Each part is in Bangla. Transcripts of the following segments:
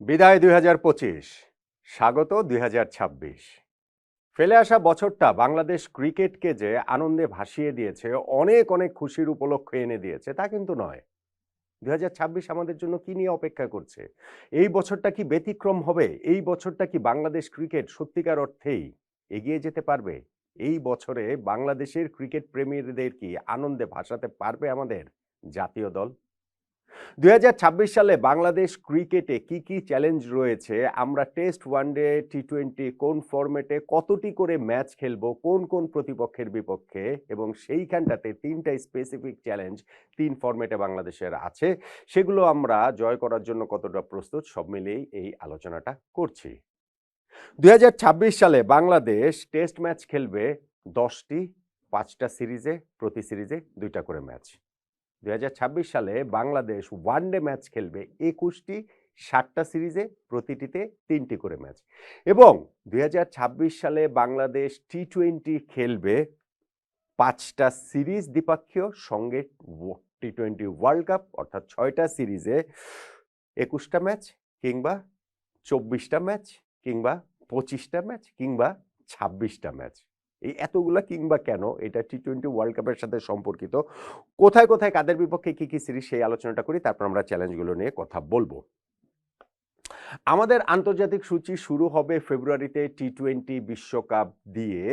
বিদায় দুই হাজার পঁচিশ, স্বাগত দুই হাজার ছাব্বিশ। ফেলে আসা বছরটা বাংলাদেশ ক্রিকেটকে যে আনন্দে ভাসিয়ে দিয়েছে, অনেক অনেক খুশির উপলক্ষ এনে দিয়েছে, তা কিন্তু নয়। দুই আমাদের জন্য কি নিয়ে অপেক্ষা করছে? এই বছরটা কি ব্যতিক্রম হবে? এই বছরটা কি বাংলাদেশ ক্রিকেট সত্যিকার অর্থেই এগিয়ে যেতে পারবে? এই বছরে বাংলাদেশের ক্রিকেট প্রেমীদের কি আনন্দে ভাসাতে পারবে আমাদের জাতীয় দল? দুই হাজার ছাব্বিশ সালে বাংলাদেশ ক্রিকেটে কি কি চ্যালেঞ্জ রয়েছে? আমরা টেস্ট ওয়ানডে টি টোয়েন্টি কোন ফরম্যাটে কতটি করে ম্যাচ খেলব, কোন কোন প্রতিপক্ষের বিপক্ষে? এবং সেইখানটাতে তিনটা স্পেসিফিক চ্যালেঞ্জ তিন ফরম্যাটে বাংলাদেশের আছে। সেগুলো আমরা জয় করার জন্য কতটা প্রস্তুত, সব মিলিয়েই এই আলোচনাটা করছি। দুই হাজার ছাব্বিশ সালে বাংলাদেশ টেস্ট ম্যাচ খেলবে দশটি, পাঁচটা সিরিজে, প্রতি সিরিজে দুইটা করে ম্যাচ। দুই হাজার ছাব্বিশ সালে বাংলাদেশ ওয়ানডে ম্যাচ খেলবে একুশটি ষাটটা সিরিজে প্রতিটিতে তিনটি করে ম্যাচ এবং দুই হাজার ছাব্বিশ সালে বাংলাদেশ টি টোয়েন্টি খেলবে পাঁচটা সিরিজ দ্বিপাক্ষীয় সঙ্গে টি টোয়েন্টি ওয়ার্ল্ড কাপ অর্থাৎ ছয়টা সিরিজে একুশটা ম্যাচ কিংবা চব্বিশটা ম্যাচ কিংবা পঁচিশটা ম্যাচ কিংবা ছাব্বিশটা ম্যাচ এই এতগুলা কিংবা কেন? এটা টি টোয়েন্টি ওয়ার্ল্ড কাপের সাথে সম্পর্কিত। কোথায় কোথায়, কাদের বিপক্ষে কি কি সিরিজ সেই আলোচনাটা করি, তারপর আমরা চ্যালেঞ্জগুলো নিয়ে কথা বলব। আমাদের আন্তর্জাতিক সূচি শুরু হবে ফেব্রুয়ারিতে টি টোয়েন্টি বিশ্বকাপ দিয়ে,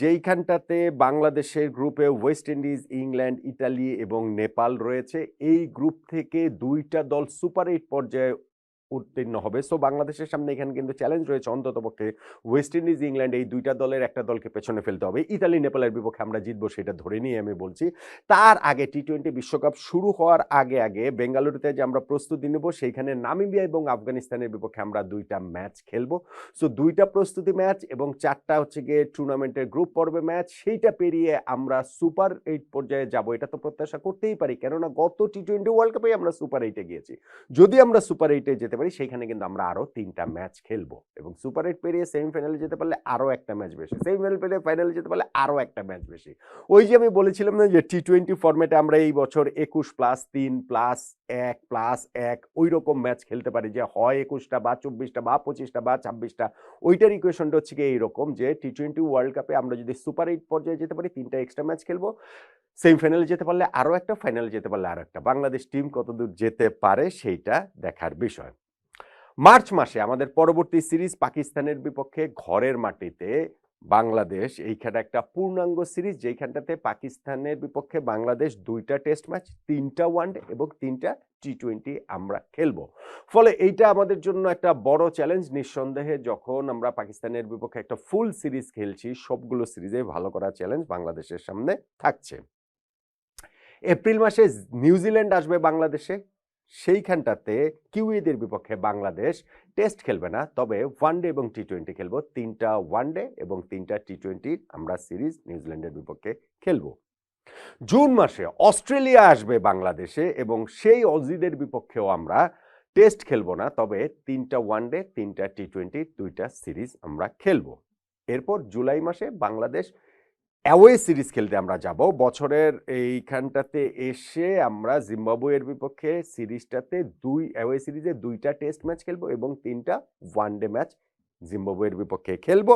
যেইখানটাতে বাংলাদেশের গ্রুপে ওয়েস্ট ইন্ডিজ ইংল্যান্ড ইটালি এবং নেপাল রয়েছে। এই গ্রুপ থেকে দুইটা দল সুপার এইট পর্যায়ে উত্তীর্ণ হবে। সো বাংলাদেশের সামনে এখানে কিন্তু চ্যালেঞ্জ রয়েছে অন্ততপক্ষে ওয়েস্ট ইন্ডিজ ইংল্যান্ড এই দুইটা দলের একটা দলকে পেছনে ফেলতে হবে। ইতালি নেপালের বিপক্ষে আমরা জিতবো সেটা ধরে নিয়ে আমি বলছি। তার আগে টি টোয়েন্টি বিশ্বকাপ শুরু হওয়ার আগে আগে বেঙ্গালুরুতে যে আমরা প্রস্তুতি নেব, সেইখানে নামিবিয়া এবং আফগানিস্তানের বিপক্ষে আমরা দুইটা ম্যাচ খেলব। সো দুইটা প্রস্তুতি ম্যাচ এবং চারটা হচ্ছে গিয়ে টুর্নামেন্টের গ্রুপ পর্বে ম্যাচ সেইটা পেরিয়ে আমরা সুপার এইট পর্যায়ে যাব, এটা তো প্রত্যাশা করতেই পারি। কেননা গত টি টোয়েন্টি ওয়ার্ল্ড কাপে আমরা সুপার এইটে গিয়েছি। যদি আমরা সুপার এইটে যেতে পারি, সেইখানে কিন্তু আমরা আরও তিনটা ম্যাচ খেলব। এবং সুপার এইট পেরিয়ে সেমিফাইনালে যেতে পারলে আরও একটা ম্যাচ বেশি। সেমিফাইনাল পেরিয়ে ফাইনালে যেতে পারলে আরও একটা ম্যাচ বেশি। ওই যে আমি বলেছিলাম না যে টি টোয়েন্টি ফর্মেটে আমরা এই বছর একুশ প্লাস তিন প্লাস এক প্লাস এক ওই রকম ম্যাচ খেলতে পারি যে হয় একুশটা বা চব্বিশটা বা পঁচিশটা বা ছাব্বিশটা। ওইটার ইকুয়েশনটা হচ্ছে কি এইরকম যে টি টোয়েন্টি ওয়ার্ল্ড কাপে আমরা যদি সুপার এইট পর্যায়ে যেতে পারি, তিনটা এক্সট্রা ম্যাচ খেলব। সেমিফাইনালে যেতে পারলে আরও একটা, ফাইনালে যেতে পারলে আরও একটা। বাংলাদেশ টিম কতদূর যেতে পারে, সেইটা দেখার বিষয়। মার্চ মাসে আমাদের পরবর্তী সিরিজ পাকিস্তানের বিপক্ষে ঘরের মাটিতে বাংলাদেশ, এইখানে একটা পূর্ণাঙ্গ সিরিজ, যেইখানটাতে পাকিস্তানের বিপক্ষে বাংলাদেশ দুইটা টেস্ট ম্যাচ, তিনটা ওয়ানডে এবং তিনটা টি টোয়েন্টি আমরা খেলব। ফলে এইটা আমাদের জন্য একটা বড় চ্যালেঞ্জ। নিঃসন্দেহে যখন আমরা পাকিস্তানের বিপক্ষে একটা ফুল সিরিজ খেলছি, সবগুলো সিরিজে ভালো করা চ্যালেঞ্জ বাংলাদেশের সামনে থাকছে। এপ্রিল মাসে নিউজিল্যান্ড আসবে বাংলাদেশে। সেইখানটাতে কিউইদের বিপক্ষে বাংলাদেশ টেস্ট খেলবে না, তবে ওয়ানডে এবং টি টোয়েন্টি খেলব। তিনটা ওয়ানডে এবং তিনটা টি টোয়েন্টি আমরা সিরিজ নিউজিল্যান্ডের বিপক্ষে খেলব। জুন মাসে অস্ট্রেলিয়া আসবে বাংলাদেশে এবং সেই অজিদের বিপক্ষেও আমরা টেস্ট খেলব না, তবে তিনটা ওয়ানডে, তিনটা টি টোয়েন্টি দুইটা সিরিজ আমরা খেলব। এরপর জুলাই মাসে বাংলাদেশ অ্যাওয়ে সিরিজ খেলতে আমরা যাব। বছরের এইখানটাতে এসে আমরা জিম্বাবুয়ের বিপক্ষে সিরিজটাতে দুই অ্যাওয়ে সিরিজে দুইটা টেস্ট ম্যাচ খেলব এবং তিনটা ওয়ানডে ম্যাচ জিম্বাবুয়ের বিপক্ষে খেলব।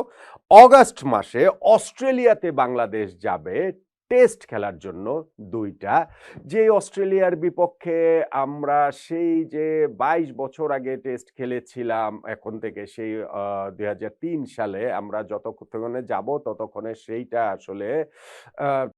অগাস্ট মাসে অস্ট্রেলিয়াতে বাংলাদেশ যাবে টেস্ট খেলার জন্য দুইটা। যে অস্ট্রেলিয়ার বিপক্ষে আমরা সেই যে বাইশ বছর আগে টেস্ট খেলেছিলাম, এখন থেকে সেই দু হাজার তিন সালে আমরা যতক্ষণে যাব ততক্ষণে সেইটা আসলে